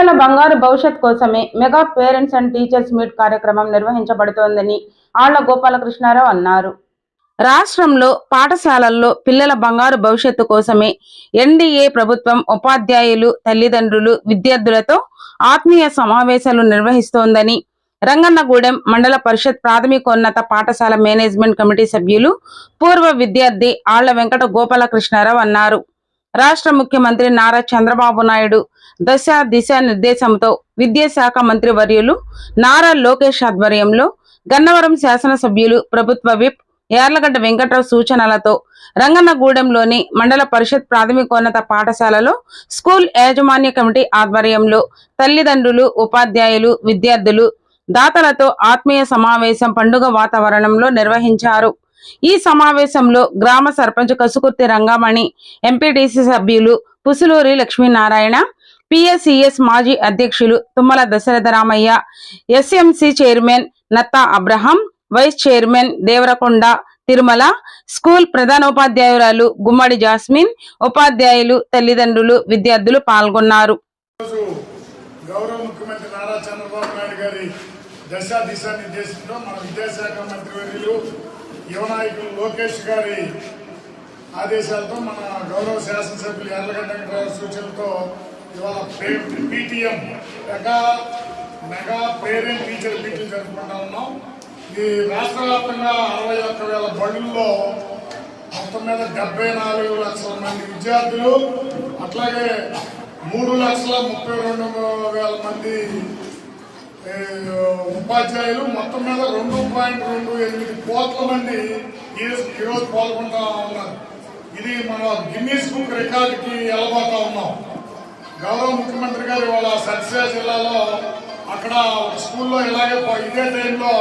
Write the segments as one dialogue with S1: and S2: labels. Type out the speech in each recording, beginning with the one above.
S1: పిల్లల బంగారు భవిష్యత్ కోసమే mega parents and teachers meet కార్యక్రమం నిర్వహించబడుతోందని ఆళ్ళ గోపాలకృష్ణారావు అన్నారు. రాష్ట్రంలో పాఠశాలల్లో పిల్లల బంగారు భవిష్యత్తు కోసమే ఎన్డీఏ ప్రభుత్వం ఉపాధ్యాయులు తల్లిదండ్రులు విద్యార్థులతో ఆత్మీయ సమావేశాలు నిర్వహిస్తోందని రంగన్నగూడెం మండల పరిషత్ ప్రాథమికోన్నత పాఠశాల మేనేజ్మెంట్ కమిటీ సభ్యులు పూర్వ విద్యార్థి ఆళ్ళ వెంకట గోపాలకృష్ణారావు అన్నారు. రాష్ట్ర ముఖ్యమంత్రి నారా చంద్రబాబు నాయుడు దశ దిశ నిర్దేశంతో విద్యాశాఖ మంత్రి వర్యులు నారా లోకేష్ ఆధ్వర్యంలో గన్నవరం శాసనసభ్యులు ప్రభుత్వ విప్ యార్లగడ్డ వెంకట్రావు సూచనలతో రంగన్నగూడెంలోని మండల పరిషత్ ప్రాథమికోన్నత పాఠశాలలో స్కూల్ యాజమాన్య కమిటీ ఆధ్వర్యంలో తల్లిదండ్రులు ఉపాధ్యాయులు విద్యార్థులు దాతలతో ఆత్మీయ సమావేశం పండుగ వాతావరణంలో నిర్వహించారు. ఈ సమావేశంలో గ్రామ సర్పంచ్ కసుకుర్తి రంగమణి ఎంపీటీసీ సభ్యులు పుసులూరి లక్ష్మీనారాయణ పిఎస్సిఎస్ మాజీ అధ్యక్షులు Tummala Dasaratha Ramaiah SMC chairman Natta Abraham vice chairman Devarakonda Tirumala school ప్రధానోపాధ్యాయురాలు Gummadi jasmine ఉపాధ్యాయులు తల్లిదండ్రులు విద్యార్థులు పాల్గొన్నారు.
S2: గౌరవ ముఖ్యమంత్రి నారా చంద్రబాబు నాయుడు గారి దశ నిర్దేశంలో మన విద్యాశాఖ మంత్రివర్యులు యువనాయకులు లోకేష్ గారి ఆదేశాలతో మన గౌరవ శాసనసభ్యులు ఎర్లగడ్డ వెంకటరావు సూచనలతో ఇవాళ PTM mega mega parent teacher meeting జరుపుకుంటా ఉన్నాం. ఈ రాష్ట్ర వ్యాప్తంగా అరవై ఒక్క వేల బడుల్లో మొత్తం మీద డెబ్బై నాలుగు లక్షల మంది విద్యార్థులు అట్లాగే మూడు లక్షల ముప్పై రెండు వేల మంది ఉపాధ్యాయులు మొత్తం మీద రెండు పాయింట్ రెండు ఎనిమిది కోట్ల మంది ఈరోజు పాల్గొంటా ఉన్నారు. ఇది మన గిన్నీస్ బుక్ రికార్డుకి ఎలబోతా ఉన్నాం. గౌరవ ముఖ్యమంత్రి గారు ఇవాళ సత్యసాయి జిల్లాలో అక్కడ స్కూల్లో ఇలాగే ఇదే టైంలో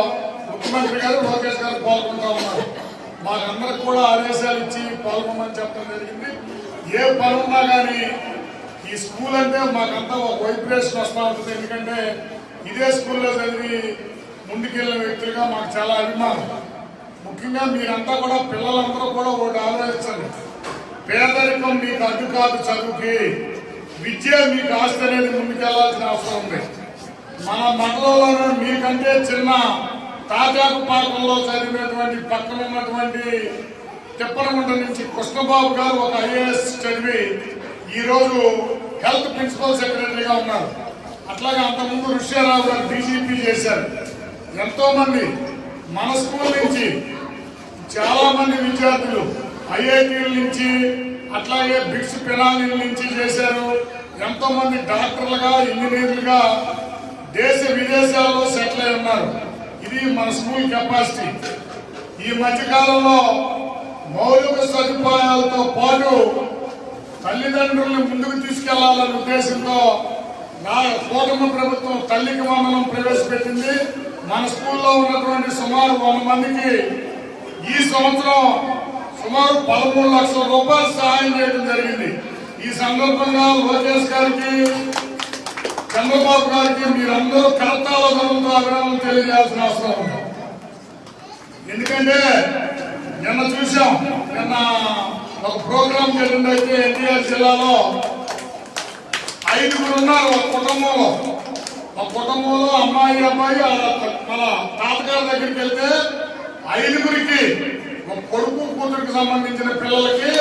S2: ముఖ్యమంత్రి గారు లోకేష్ గారు పాల్గొంటా ఉన్నారు. మాకందరికి కూడా ఆదేశాలు ఇచ్చి పాల్గొనమని చెప్పడం జరిగింది. ఏ పనున్నా కానీ ఈ స్కూల్ అంటే మాకంతా ఒక వైబ్రేషన్ వస్తూ ఉంటుంది. ఎందుకంటే ఇదే స్కూల్లో చదివి ముందుకెళ్ళిన వ్యక్తులుగా మాకు చాలా అభిమానం. ముఖ్యంగా మీరంతా కూడా పిల్లలందరూ కూడా ఒకటి ఆలోచించండి పేదరికం మీకు అడ్డు కాదు చదువుకి. విద్య మీకు ఆస్తి అనేది ముందుకెళ్ళాల్సిన అవసరం ఉంది. మన మండలంలోనూ మీకంటే చిన్న తాజాకు పాకంలో చదివినటువంటి పక్కన ఉన్నటువంటి తిప్పనగుంట నుంచి కృష్ణబాబు గారు ఒక ఐఏఎస్ చదివి ఈరోజు హెల్త్ ప్రిన్సిపల్ సెక్రటరీగా ఉన్నారు. అట్లాగే అంతకుముందు ఋష్యారావు గారు డీజీపీ చేశారు. ఎంతో మంది మన స్కూల్ నుంచి చాలా మంది విద్యార్థులు ఐఐటీల నుంచి అట్లాగే బిట్స్ పినాలి నుంచి చేశారు. ఎంతో మంది డాక్టర్లుగా ఇంజనీర్లుగా దేశ విదేశాల్లో సెటిల్ అయి ఉన్నారు. ఇది మన స్కూల్ కెపాసిటీ. ఈ మధ్యకాలంలో మౌలిక సదుపాయాలతో పాటు తల్లిదండ్రులను ముందుకు తీసుకెళ్ళాలనే ఉద్దేశంతో నా కూటమి ప్రభుత్వం తల్లికి వందనం ప్రవేశపెట్టింది. మన స్కూల్లో ఉన్నటువంటి సుమారు వంద మందికి ఈ సంవత్సరం సుమారు పదమూడు లక్షల రూపాయలు సహాయం చేయడం జరిగింది. ఈ సందర్భంగా లోకేష్ గారికి చంద్రబాబు గారికి మీరందరూ కరతాల ధనంతో ఆగ్రహం తెలియజేయాల్సిన అవసరం ఉంది. ఎందుకంటే నిన్న చూసాం నిన్న ఒక ప్రోగ్రాం జరిగిందైతే ఎన్టీఆర్ జిల్లాలో ఐదుగురు ఉన్నారు ఒక కుటుంబంలో. ఆ కుటుంబంలో అమ్మాయి అబ్బాయి మన తాతగారి దగ్గరికి వెళ్తే ఐదుగురికి ఒక కొడుకు కూతురికి సంబంధించిన పిల్లలకి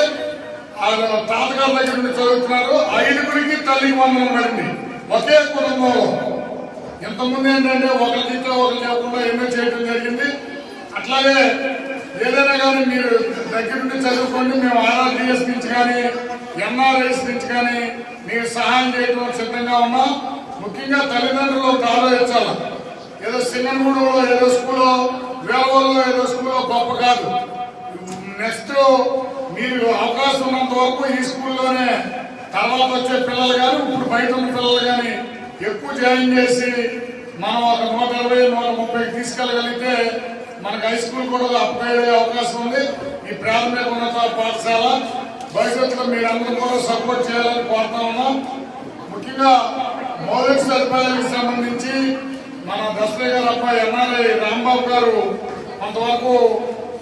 S2: తాతగారి దగ్గర నుండి చదువుతున్నారు. ఐదుగురికి తల్లికి వందనం పడింది. ఒకే కుటుంబంలో. ఇంతకుముందు ఏంటంటే ఒకరికి ఇట్లా ఒకరు లేకుండా ఎన్నో చేయడం జరిగింది. అట్లాగే ఏదైనా కానీ మీరు దగ్గర నుండి చదువుకోండి. మేము ఆర్ఆర్డిఎస్ నుంచి కానీ ఎన్ఆర్ఎస్ నుంచి కానీ మీకు సహాయం చేయడం సిద్ధంగా ఉన్నాం. ముఖ్యంగా తల్లిదండ్రులు ఒక ఆలోచించాలి ఏదో సింగన్గూడలో ఏదో స్కూల్లో వేలవల్లో ఏదో స్కూల్లో గొప్ప కాదు. నెక్స్ట్ మీరు అవకాశం ఉన్నంత వరకు ఈ స్కూల్లోనే తర్వాత వచ్చే పిల్లలు కానీ ఇప్పుడు బయట ఉన్న పిల్లలు కానీ ఎక్కువ జాయిన్ చేసి మనం ఒక నూట ఇరవై నూట ముప్పైకి తీసుకెళ్ళగలిగితే మనకు హై స్కూల్ కూడా అప్గ్రేడ్ అయ్యే అవకాశం ఉంది. ఈ ప్రాథమిక ఉన్నత పాఠశాల భవిష్యత్తులో మీరందరూ కూడా సపోర్ట్ చేయాలని కోరుతా ఉన్నాం. ముఖ్యంగా మౌలిక సదుపాయాలకు సంబంధించి మన దసరా గారు అబ్బాయి ఎన్ఆర్ఐ రాంబాబు గారు కొంతవరకు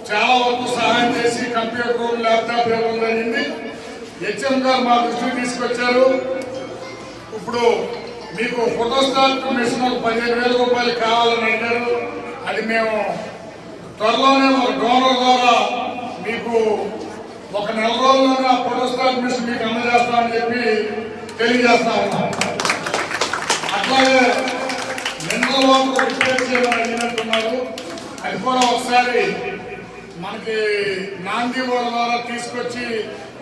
S2: చాలా వరకు సహాయం చేసి కంప్యూటర్ ల్యాప్టాప్ ఇవ్వడం జరిగింది. హెచ్ఎం గారు మా దృష్టికి తీసుకొచ్చారు. ఇప్పుడు మీకు ఫోటోస్టాట్ మిషన్ ఒక పదిహేను వేల రూపాయలు కావాలని అడిగారు. అది మేము త్వరలోనే ఒక డోనర్ ద్వారా మీకు ఒక నెల రోజుల్లోనే ఆ ఫోటోస్టాట్ మిషన్ మీకు అందజేస్తామని చెప్పి తెలియజేస్తా ఉన్నాం. అట్లాగే నిన్న రిపేర్ చేయమని అడిగినట్టున్నారు. అది కూడా ఒకసారి మనకి నాంది ద్వారా తీసుకొచ్చి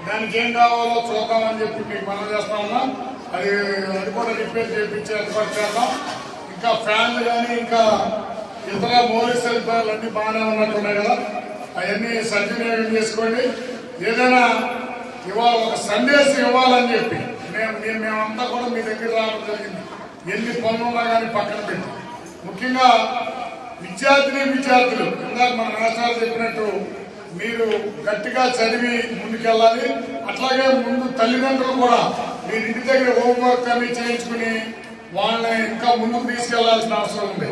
S2: దానికి ఏం కావాలో చూద్దామని చెప్పి మీకు మనం చేస్తా ఉన్నాం. అది అది కూడా రిపేర్ చేయించి ఏర్పాటు చేద్దాం. ఇంకా ఫ్యాన్లు కానీ ఇంకా ఇతర మౌలిక సదుపాయాలు అన్నీ బాగానే ఉన్నట్టున్నాయి కదా. అవన్నీ సద్వినియోగం చేసుకోండి. ఏదైనా ఇవాళ ఒక సందేశం ఇవ్వాలని చెప్పి మేము మేము మేమంతా కూడా మీ దగ్గర రావడం జరిగింది. ఎన్ని పనులున్నా కానీ పక్కన పెట్టి. ముఖ్యంగా విద్యార్థిని విద్యార్థులు ఇందాక మన రాష్ట్రాలు చెప్పినట్టు మీరు గట్టిగా చదివి ముందుకెళ్ళాలి. అట్లాగే ముందు తల్లిదండ్రులు కూడా మీరు ఇంటి దగ్గర హోంవర్క్ అన్ని చేయించుకుని వాళ్ళని ఇంకా ముందుకు తీసుకెళ్ళాల్సిన అవసరం ఉంది.